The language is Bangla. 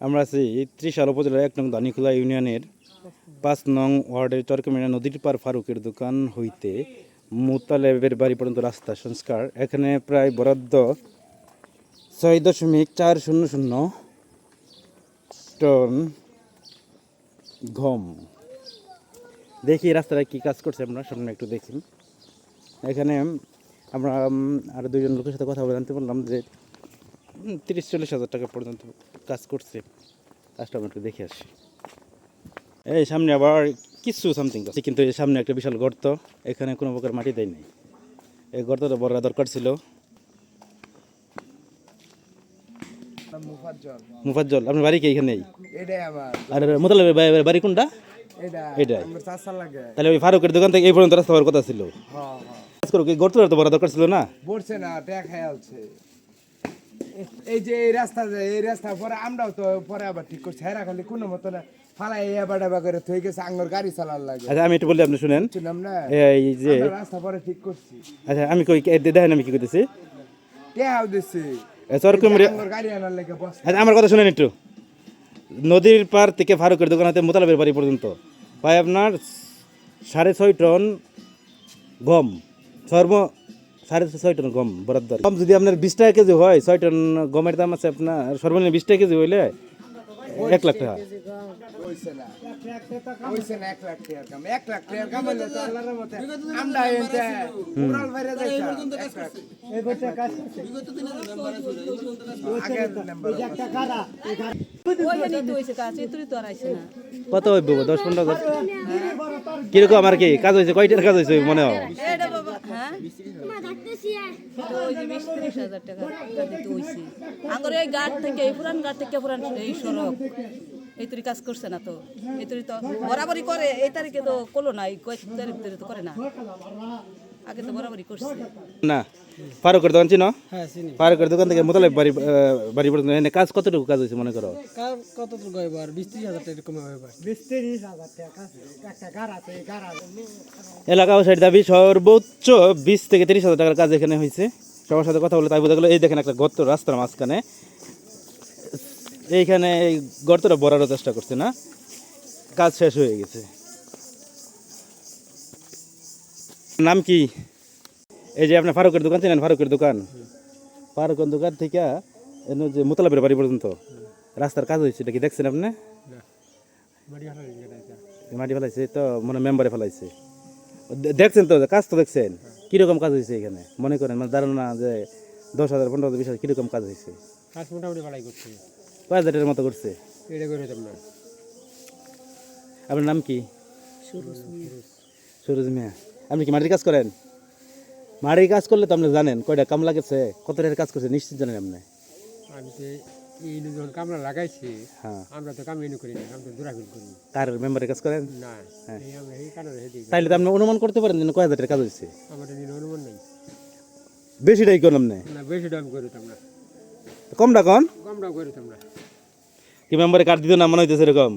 আমরা আছি ত্রিশাল উপজেলার এক নং দানিখোলা ইউনিয়নের পাঁচ নং ওয়ার্ডের চরকমিনা নদীর পার ফারুকের দোকান হইতে মোতালেবের বাড়ি পর্যন্ত রাস্তা সংস্কার। এখানে প্রায় বরাদ্দ ছয় দশমিক চার শূন্য শূন্য টন গম। দেখি রাস্তাটা কী কাজ করছে আমরা সামনে একটু দেখি এখানে আমরা আরও দুজন লোকের সাথে কথা জানতে পারলাম যে তিরিশ চল্লিশ হাজার টাকা পর্যন্ত কাজ করছে। কাজটা একটু দেখে আসি। এই সামনে আবার কিছু সামথিং আছে। কিন্তু এই সামনে একটা বিশাল গর্ত। এখানে কোনো প্রকার মাটি দেয় নাই। এই গর্তটা বড় দরকার ছিল। মুফাজ্জল। আপনার বাড়ি কি এখানেই? আর মোতালেবের বাড়ি কোনটা? এটাই। তাহলে ওই ফারুকের দোকান থেকে এই পর্যন্ত রাস্তা হওয়ার কথা ছিল। হ্যাঁ হ্যাঁ। কাজ করো গর্তটা তো বড় দরকার ছিল না? পড়ছে না এই যে এই রাস্তা যে এই রাস্তা পরে আমরাও তো পরে আবার ঠিক করছি। হেরা খালি কোনো মতো না ফালাই এবা ডাবা করে থই গেছে আঙ্গর গাড়ি চালার লাগে। আচ্ছা আমি একটু বলি আপনি শুনেন। শুনলাম না? এই যে রাস্তা পরে ঠিক করছি। আচ্ছা আমি কই দেখেন আমি কি করতেছি। ট্যাও দিছি? আচ্ছা আমার কথা শুনেন একটু। নদীর পার থেকে ফারুকের দোকান হাতে মোতালাবের বাড়ি পর্যন্ত। প্রায় আপনার সাড়ে ছয় টন গম সর্ব সাড়ে ছয় টন গম বরাদ্দ গম যদি আপনার বিশ টাকা কেজি হয় ছয় টন গমের দাম আছে আপনার সর্বনিম্ন বিশ টাকা কেজি হইলে এক লাখ টাকা। কত হইব? দশ পনেরো হাজার? কীরকম আর কি? কাজ হয়েছে কয়টার কাজ হয়েছে মনে হ্যাঁ? তো ত্রিশ হাজার টাকা এই গাড় থেকে, এই পুরান গাড় থেকে, পুরান এই সড়ক। এই কাজ করছে না তো। এই তো বরাবরই করে। এই তারিখে তো করল না, এই কয়েক তারিখ তো করে না। আগে তো বরাবরই করছে। না ফারুকের দোকান চিনো? হ্যাঁ চিনি। ফারুকের দোকান থেকে মোতালেব বাড়ি বাড়ি পর্যন্ত এনে কাজ কতটুকু কাজ হয়েছে মনে করো? কার কত তো গয়বার বিশ ত্রিশ হাজার টাকা এরকম হইবার এলাকা ও সাইড দাবি সর্বোচ্চ বিশ থেকে তিরিশ হাজার টাকার কাজ এখানে হয়েছে। সবার সাথে কথা বলে তাই বোঝা গেলো এই দেখেন একটা গর্ত রাস্তার মাঝখানে। এইখানে এই গর্তটা বড়ারও চেষ্টা করছে না। কাজ শেষ হয়ে গেছে। নাম কি? এই যে আপনার ফারুকের দোকান চেনেন ফারুকের দোকান? ফারুকের দোকান থেকে এনে যে মোতালাবের বাড়ি পর্যন্ত। রাস্তার কাজ হয়েছে এটা কি দেখছেন আপনি? মাটি ফেলাইছে তো মনে মেম্বারে ফেলাইছে। দেখছেন তো কাজ তো দেখছেন। কীরকম কাজ হয়েছে এখানে? মনে করেন মানে ধারণা যে দশ হাজার পনেরো হাজার বিশ হাজার কীরকম কাজ হয়েছে? কাজ মোটামুটি বাড়াই করছে। কয় হাজারের মতো করছে? এটা করে হইতাম আপনার নাম কি? সুরজ মিয়া। আপনি কি মাটির কাজ করেন? মাটির কাজ করলে তো আপনি জানেন কয়টা কাম লাগেছে কত টাকার কাজ করছে নিশ্চিত জানেন আপনি? আমি তো ইনু যখন কামড়া লাগাইছি হ্যাঁ। আমরা তো কাম ইনু করি না আমরা দুরাফিল করি কার মেম্বারের কাজ করেন? না এই আমরা এই কারণে হেঁটে তাইলে তো আপনি অনুমান করতে পারেন যে কয় হাজার টাকার কাজ হয়েছে আমাদের নিন অনুমান নেই। বেশিটাই কোন আপনি। না বেশি দাম করিতাম না কমটা কম দাম করিতাম না কি মেম্বারে কার্ড দিত না মনে হইতেছে এরকম?